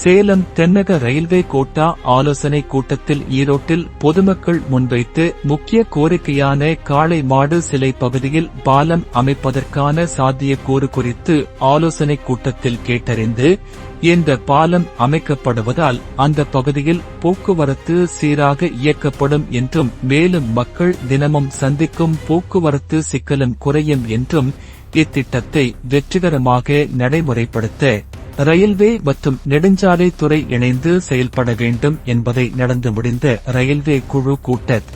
சேலம் தென்னக railway quota ஆலோசனை கூட்டத்தில் ஈரோட்டில் பொதுமக்கள் முன்வைத்து முக்கிய கோரிக்கையான காளை மாடு சிலை பகுதியில் பாலம் அமைப்பதற்கான சாத்தியக்கூறு குறித்து ஆலோசனை கூட்டத்தில் கேட்டறிந்து இந்த பாலம் அமைக்கப்படுவதால் அந்த பகுதியில் போக்குவரத்து சீராக இயக்கப்படும் என்றும் மேலும் மக்கள் தினமும் சந்திக்கும் போக்குவரத்து சிக்கலும் குறையும் என்றும் இத்திட்டத்தை வெற்றிகரமாக நடைமுறைப்படுத்த ரயில்வே மற்றும் நெடுஞ்சாலை துறை இணைந்து செயல்பட வேண்டும் என்பதை நடந்து முடிந்த ரயில்வே குழு கூட்டத்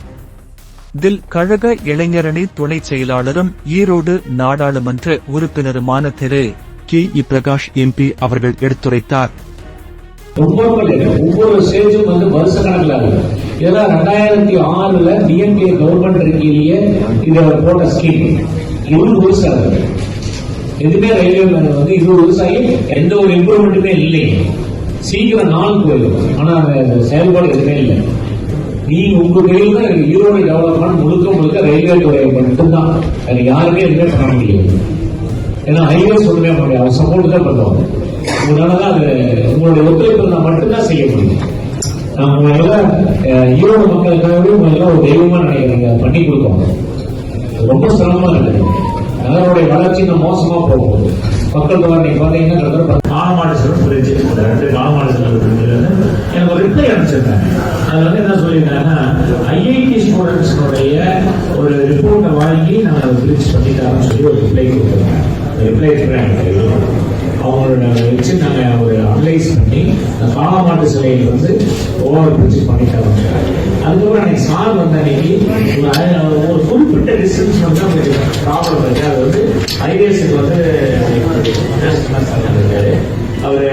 தில் கழக இளைஞரணி துணை செயலாளரும் ஈரோடு நாடாளுமன்ற உறுப்பினருமான Thiru. K. E. Prakash MP அவர்கள் எடுத்துரைத்தார். ஒவ்வொரு ஸ்டேஜும் வந்து வருஷ கணக்கில் ஆகுது ரெண்டாயிரத்தி ஆறுல டிஎம்கே கவர்மெண்ட் இருக்கையிலேயே இதை போட்ட ஸ்கீம் இருபது வருஷம் எதுவுமே ரயில்வே வந்து இது வருஷம் எந்த ஒரு இம்ப்ரூவ்மெண்ட்டுமே இல்லை. சீக்கிரம் நாள் போயிடும். ஆனா அந்த செயல்பாடு எதுவுமே இல்லை. நீங்க உங்க கையில் தான் ஈரோடு டெவலப்மெண்ட் முழுக்க முழுக்க ரயில்வே துறை மட்டும்தான் அது யாருமே எதுவுமே பண்ண முடியாது. ஏன்னா ஹைவேஸ் ஒண்ணுமே பண்ண முடியாது அவங்க சப்போர்ட் தான் பண்ணுவாங்க. உங்களாலதான் அது உங்களுடைய ஒத்துழைப்பு இருந்தால் மட்டும்தான் செய்ய முடியும். நம்ம எல்லாம் ஈரோடு மக்களுக்காகவே எல்லாம் ஒரு தெய்வமா நினைக்கிறீங்க பண்ணி கொடுக்கோம் ரொம்ப சிரமமா நினைக்கிறேன் இன்னும் மோசமா போகும் மக்கள் தொகை நீங்க பாத்தீங்கன்னா கிட்டத்தட்ட மானமாடு சிறப்பு இந்த ரெண்டு மானமாடு எனக்கு ஒரு ரிப்ளை அனுப்பிச்சிருந்தாங்க. அதுல வந்து என்ன சொல்லியிருந்தாங்கன்னா ஐஐடி ஸ்டூடெண்ட்ஸ்னுடைய ஒரு ரிப்போர்ட்டை வாங்கி நாங்கள் பிரிச்சு பண்ணிட்டாங்கன்னு சொல்லி ஒரு ரிப்ளை கொடுத்துருந்தாங்க ரிப்ளை அவங்களோட வச்சு நாங்கள் ஒரு அனலைஸ் பண்ணி அந்த காலமாட்டு சிலையை வந்து ஓவர் பிரிச்சு பண்ணிட்டாங்க. அதுக்கப்புறம் அன்னைக்கு சார் வந்த அன்னைக்கு ஒரு குறிப்பிட்ட டிஸ்டன்ஸ் வந்து ப்ராப்ளம் இருக்கு. அது வந்து ஐவேஸுக்கு வந்து இருக்காரு. அவரு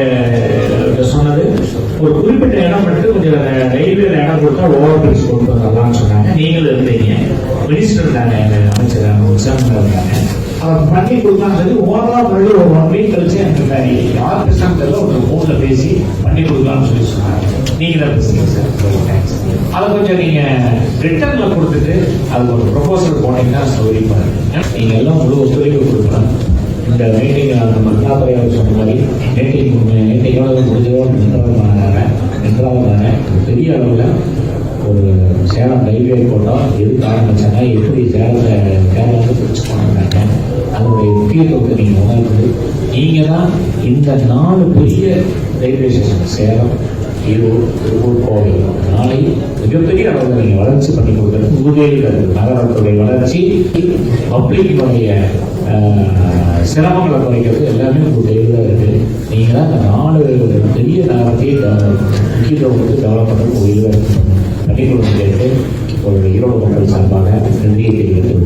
சொன்னது ஒரு குறிப்பிட்ட இடம் மட்டும் கொஞ்சம் ரயில்வேல இடம் கொடுத்தா ஓவர் பிரிட்ஜ் கொண்டு வரலாம்னு சொன்னாங்க. நீங்களும் இருந்தீங்க. மினிஸ்டர் இருந்தாங்க அமைச்சர் அவங்க உற்சாகம் இருந்தாங்க அவர் பண்ணி கொடுக்கலாம் சொல்லி ஓவரா பண்ணி ஒரு ஒன் வீக் கழிச்சு எனக்கு சரி யார் பிரசாந்த்ல ஒரு போன்ல பேசி பண்ணி கொடுக்கலாம்னு சொல்லி சொன்னாங்க. நீங்கள் தான் சார் தேங்க்ஸ் அதை கொஞ்சம் நீங்க ரிட்டர்ன்ல கொடுத்துட்டு அது ஒரு ப்ரொபோசல் போனீங்கன்னா ஸ்டோரி பாருங்க. நீங்க எல்லாம் முழு ஒத்துழைப்பு கொடுக்கலாம் இந்த மீட்டிங் நம்ம அண்ணாதுரை அவர் சொன்ன மாதிரி மீட்டிங் மீட்டிங் எவ்வளவு முடிஞ்சதோ நின்றாக நின்றாக பெரிய அளவில் ஒரு சேலம் ரயில்வே போட்டோம் எதுக்கு ஆரம்பிச்சாங்க? எப்படி சேலத்தை கேரளாவுக்கு பிடிச்சு போனாங்க அதனுடைய முக்கியத்துவத்தை நீங்கள் உணர்ந்து நீங்கள் தான் இந்த நாலு பெரிய ரயில்வே ஸ்டேஷன் சேலம் ஈரோடு திருப்பூர் கோவை. நாளை மிகப்பெரிய அளவில் நீங்கள் வளர்ச்சி பண்ணி கொடுக்குறது உறுதியில் நகரத்துடைய வளர்ச்சி பப்ளிக்கினுடைய சிரமங்களை குறைக்கிறது எல்லாமே உங்கள் கையில் இருக்குது இருக்கு. நீங்கள் தான் அந்த நாலு பெரிய நகரத்தையே முக்கியத்துவம் கொடுத்து டெவலப் பண்ணுறது உங்கள் கையில் பண்ணி கொடுக்க கேட்டு ஒரு ஈரோடு மக்கள் சார்பாக நன்றியை தெரிவித்து